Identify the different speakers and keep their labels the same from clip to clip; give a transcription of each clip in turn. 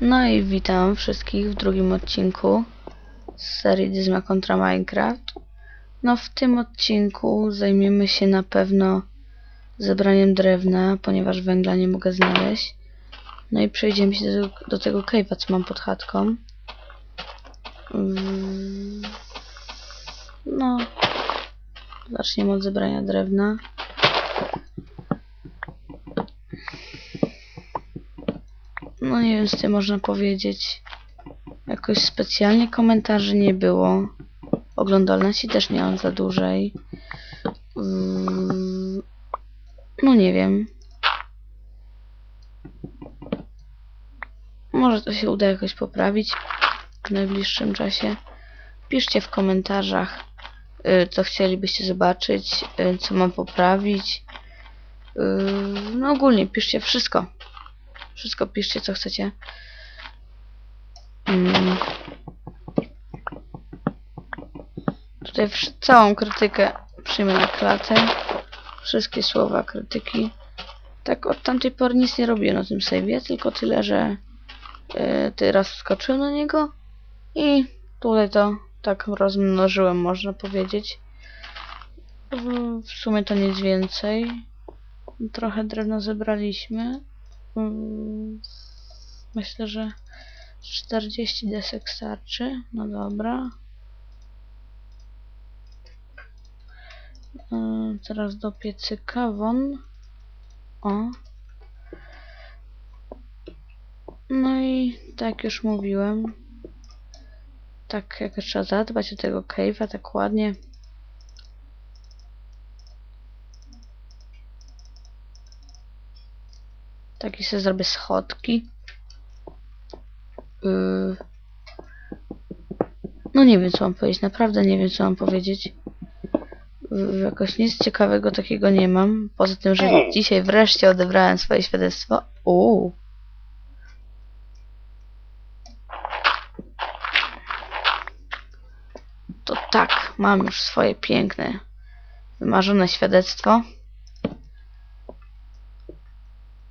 Speaker 1: No i witam wszystkich w drugim odcinku z serii Dyzma kontra Minecraft. No w tym odcinku zajmiemy się na pewno zebraniem drewna, ponieważ węgla nie mogę znaleźć. No i przejdziemy się do, do tego cave'a, co mam pod chatką. No, zaczniemy od zebrania drewna. Nie wiem, co tutaj można powiedzieć. Jakoś specjalnie komentarzy nie było. Oglądalności też nie mam za dużej. Mm, No nie wiem. Może to się uda jakoś poprawić w najbliższym czasie. Piszcie w komentarzach, y, co chcielibyście zobaczyć, y, co mam poprawić. Y, No ogólnie piszcie wszystko. Wszystko piszcie, co chcecie. Mm. Tutaj całą krytykę przyjmę na klatę. Wszystkie słowa krytyki. Tak od tamtej pory nic nie robiłem na tym save'ie, tylko tyle, że yy, teraz wskoczyłem na niego i tutaj to tak rozmnożyłem, można powiedzieć. W- W sumie to nic więcej. Trochę drewna zebraliśmy. Mm, Myślę, że 40 desek starczy. No dobra. Yy, Teraz do piecyka won. O. No i tak już mówiłem. Tak jak trzeba zadbać o tego cave'a, tak ładnie. Taki sobie zrobię schodki. Yy. No nie wiem co mam powiedzieć, naprawdę nie wiem co mam powiedzieć. Yy, Jakoś nic ciekawego takiego nie mam. Poza tym, że dzisiaj wreszcie odebrałem swoje świadectwo. Uuu. To tak, mam już swoje piękne, wymarzone świadectwo.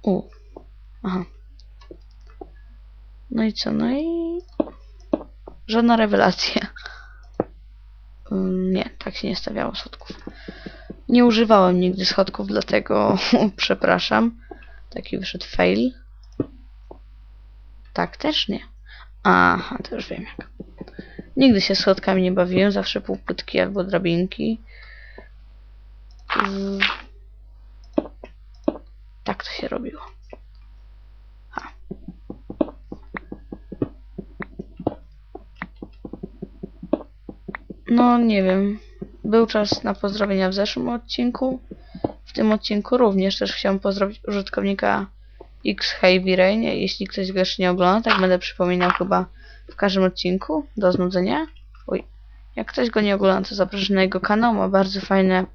Speaker 1: U. Aha. No i co? No i... Żadna rewelacja. Mm, Nie, tak się nie stawiało schodków. Nie używałem nigdy schodków, dlatego przepraszam. Taki wyszedł fail. Tak też nie. Aha, to już wiem jak. Nigdy się schodkami nie bawiłem, zawsze półpłytki albo drabinki. Mm. Tak to się robiło. No, nie wiem. Był czas na pozdrowienia w zeszłym odcinku. W tym odcinku również też chciałem pozdrowić użytkownika X Heavy Rain. Jeśli ktoś go jeszcze nie ogląda, tak będę przypominał chyba w każdym odcinku do znudzenia. Oj. Jak ktoś go nie ogląda, to zapraszam na jego kanał. Ma bardzo fajne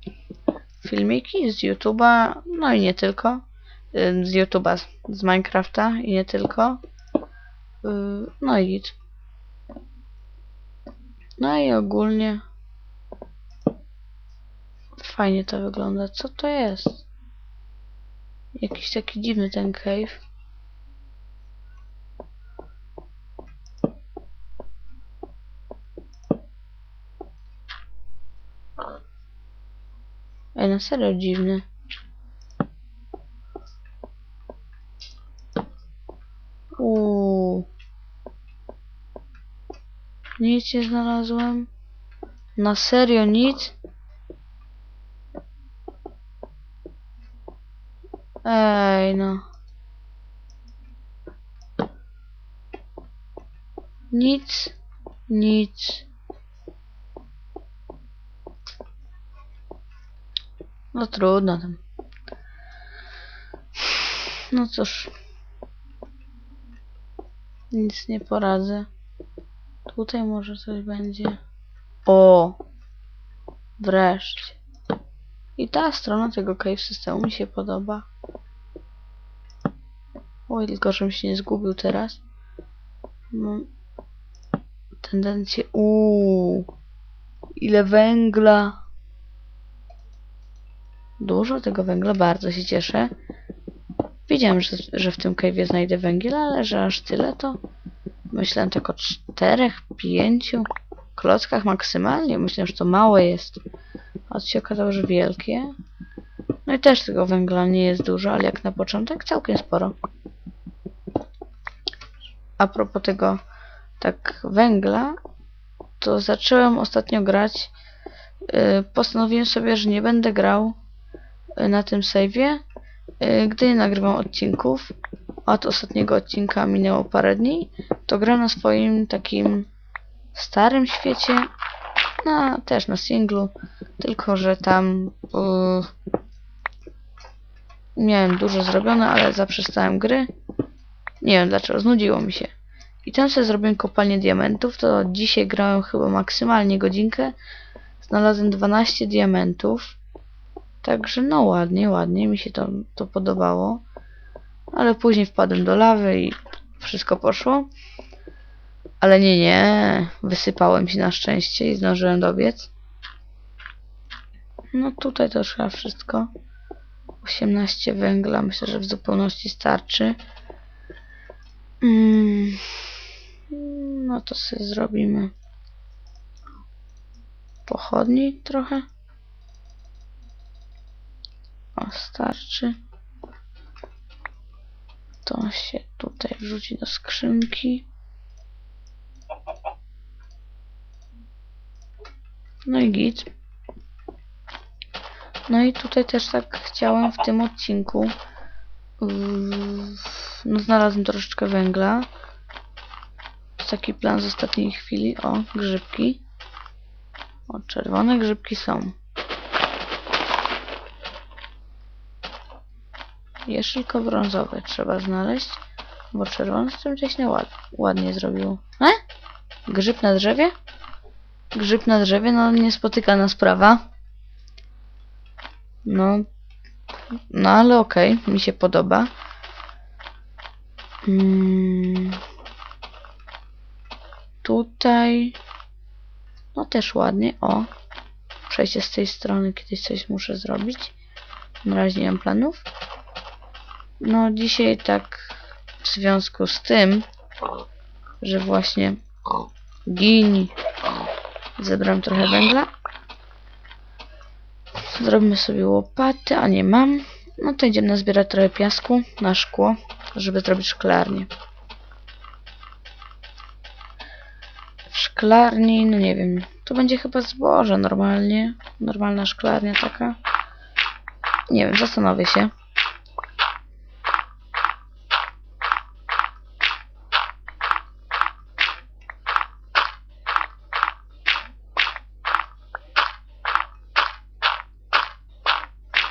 Speaker 1: filmiki z YouTube'a, no i nie tylko. Z YouTube'a, z- Minecrafta i nie tylko. Yy, No i nic. No i ogólnie fajnie to wygląda. Co to jest? Jakiś taki dziwny ten cave. Ej, na serio dziwny. Uuu. Nic nie znalazłem. Na serio nic? Ej, no. Nic. Nic. No trudno tam. No cóż. Nic nie poradzę. Tutaj może coś będzie. O! Wreszcie. I ta strona tego cave systemu mi się podoba. Oj, tylko żebym się nie zgubił teraz. Mam tendencję... Uuu! Ile węgla! Dużo tego węgla, bardzo się cieszę. Wiedziałem, że, że w tym cave'ie znajdę węgiel, ale że aż tyle to... Myślałem tak o czterech, pięciu klockach maksymalnie. Myślałem, że to małe jest. A się okazało, że wielkie. No i też tego węgla nie jest dużo, ale jak na początek całkiem sporo. A propos tego tak węgla, to zacząłem ostatnio grać. Yy, postanowiłem sobie, że nie będę grał yy, na tym save'ie, yy, gdy nie nagrywam odcinków. Od ostatniego odcinka minęło parę dni. To gram na swoim takim starym świecie. Na, też na singlu. Tylko, że tam yy, miałem dużo zrobione, ale zaprzestałem gry. Nie wiem dlaczego, znudziło mi się. I tam sobie zrobiłem kopalnię diamentów, to dzisiaj grałem chyba maksymalnie godzinkę. Znalazłem 12 diamentów. Także no ładnie, ładnie, mi się to, to podobało. Ale później wpadłem do lawy i wszystko poszło. Ale nie, nie, wysypałem się na szczęście i zdążyłem dobiec. No tutaj to już chyba wszystko. 18 węgla, myślę, że w zupełności starczy. Mm. No to sobie zrobimy pochodni trochę. O, starczy. To się tutaj wrzuci do skrzynki. No i git. No i tutaj też tak chciałem w tym odcinku. No znalazłem troszeczkę węgla. To taki plan z ostatniej chwili. O, grzybki. O, czerwone grzybki są. Jeszcze tylko brązowe trzeba znaleźć. Bo czerwone z czymś się ład, ładnie zrobiło. E? Grzyb na drzewie? Grzyb na drzewie? No niespotykana sprawa. No. No ale okej, okay, mi się podoba. Hmm. Tutaj. No też ładnie. O. Przejście z tej strony. Kiedyś coś muszę zrobić. Na razie nie mam planów. No dzisiaj tak w związku z tym, że właśnie gini zebrałem trochę węgla. Zrobimy sobie łopaty, a nie mam. No to idziemy zbierać trochę piasku na szkło, żeby zrobić szklarnię. W szklarni, no nie wiem, to będzie chyba zboże normalnie. Normalna szklarnia taka. Nie wiem, zastanowię się.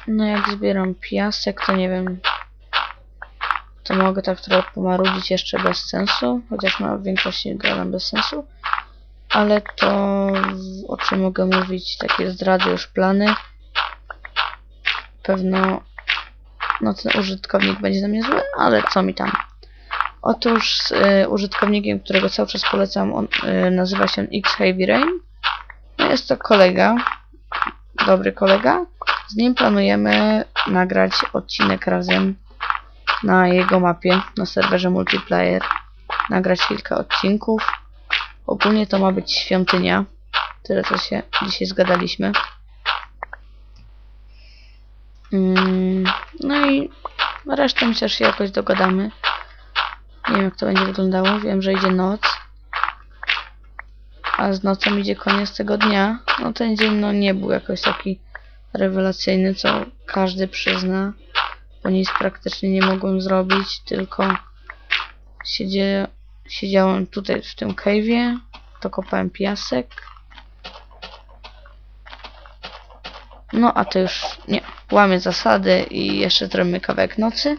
Speaker 1: No jak zbieram piasek, to nie wiem. To mogę tak trochę pomarudzić jeszcze bez sensu, chociaż na większości gadam bez sensu. Ale to o czym mogę mówić, takie zdradzę już plany. Pewno no ten użytkownik będzie na mnie zły, ale co mi tam. Otóż z y, użytkownikiem, którego cały czas polecam, on y, nazywa się X Heavy Rain. No jest to kolega, dobry kolega. Z nim planujemy nagrać odcinek razem na jego mapie, na serwerze multiplayer. Nagrać kilka odcinków. Ogólnie to ma być świątynia. Tyle co się dzisiaj zgadaliśmy. Mm, no i resztę myślę, że się jakoś dogadamy. Nie wiem jak to będzie wyglądało. Wiem, że idzie noc. A z nocą idzie koniec tego dnia. No ten dzień no nie był jakoś taki rewelacyjny, co każdy przyzna, bo nic praktycznie nie mogłem zrobić, tylko siedziałem tutaj w tym cave'ie, to kopałem piasek. No, a to już nie, łamię zasady i jeszcze zrobimy kawałek nocy.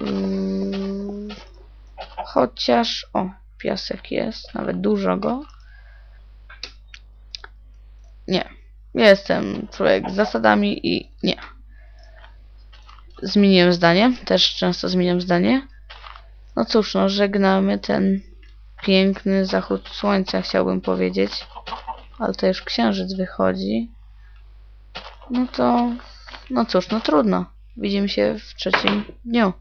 Speaker 1: Yy, chociaż, o, piasek jest, nawet dużo go. Nie, Jestem człowiek z zasadami i nie. Zmieniłem zdanie. Też często zmieniam zdanie. No cóż, no żegnamy ten piękny zachód słońca, chciałbym powiedzieć. Ale to już księżyc wychodzi. No to... No cóż, no trudno. widzimy się w trzecim dniu.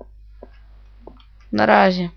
Speaker 1: Na razie.